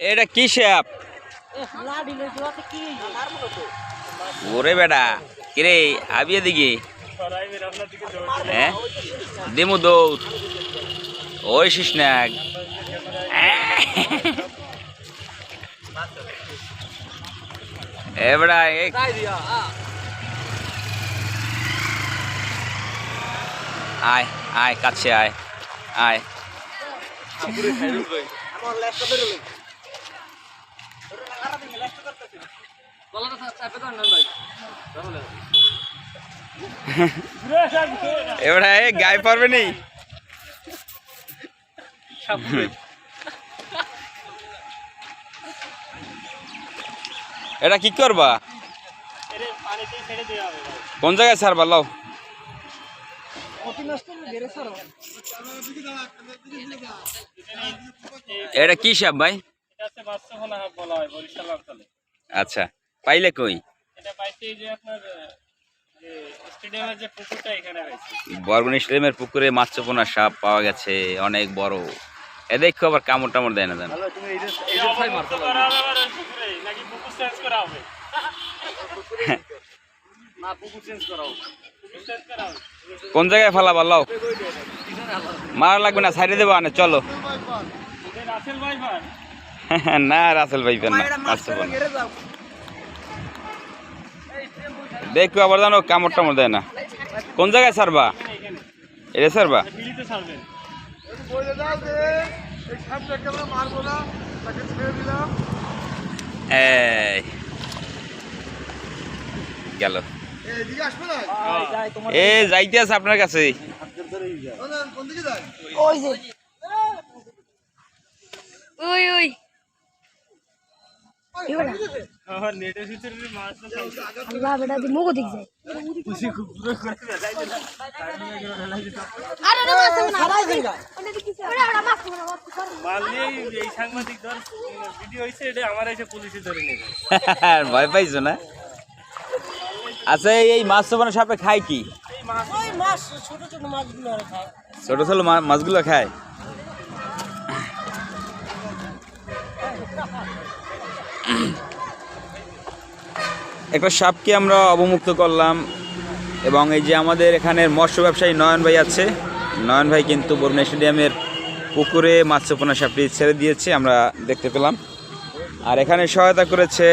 এটা কি সাপ ওরে বেটা, কিরে, আবি এদিকে। হ্যাঁ? দিমু দৌড়। ওই শিসনাগ এ বেটা, এ আয় আয়, কাছে আয় আয়। এবারে গায়ে পারবে নি? এটা কি করবা? কোন জায়গায় ছাড়বা? লাও। এটা কি সাপ ভাই? বলা হয় বরিশাল অঞ্চলে। আচ্ছা পাইলে কই? এটা পাইছে এই যে আপনার স্টেডিয়ামের যে পুকুরটা এখানে রয়েছে। বরগুনি স্টেডিয়ামের পুকুরে মাছপোনা সাপ পাওয়া গেছে অনেক বড়। এ দেখো আবার কামড় টামড় দেয় না জানো এই অবমুক্ত করা হবে আবার ওই পুকুরে নাকি পুকুর চেঞ্জ করা হবে? না পুকুর চেঞ্জ করা হবে। পুকুর চেঞ্জ করা হবে। কোন জায়গায় ফালাবা লাও? মারা লাগবে না সাইডে দেবো আনে চলো। ওদের রাসেল ভাই ভাই। না রাসেল ভাই না মাছপোনা দেখো আবার জানো কামড় টামড় দেয় না। কোন জায়গায় এখানে এটা ফিরিতে গেল। এ যাইতে আছে আপনার কাছে। ওই ওই। আল্লাহ বেটা দি মুগো দিক যায়। আরে মাছ না? সারাই দিগা ওরে ওরে মাছ না মাছ এই সাংবাদিক ধর ভিডিও হয়েছে এটা আমার এসে পুলিশে ধরে নেবে ভয় পাইছো না? আচ্ছা এই- এই মাছ মানে সাপে খায় কি? মাছ ছোট ছোট মাছগুলো খায়। ছোট ছোট মাছগুলো খায়? একটা সাপকে আমরা অবমুক্ত করলাম এবং এই যে আমাদের এখানের মৎস্য ব্যবসায়ী নয়ন ভাই আছে, নয়ন ভাই কিন্তু বরুণা স্টেডিয়ামের পুকুরে মাছপোনা সাপটি ছেড়ে দিয়েছে, আমরা দেখতে পেলাম। আর এখানে সহায়তা করেছে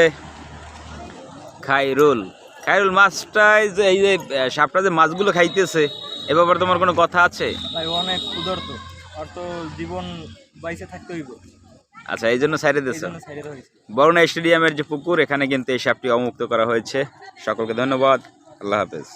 খাইরুল খাইরুল মাছটাই যে এই যে সাপটা যে মাছগুলো খাইতেছে, এ ব্যাপারে তোমার কোনো কথা আছে? ভাই, অনেক ক্ষুধার্ত। আর তো জীবন বাইসে থাকতে হইব। আচ্ছা এই জন্য সাইডে দিয়েছ? বরুণা স্টেডিয়ামের যে পুকুর এখানে কিন্তু এই সাপটি অমুক্ত করা হয়েছে। সকলকে ধন্যবাদ। আল্লাহ হাফেজ।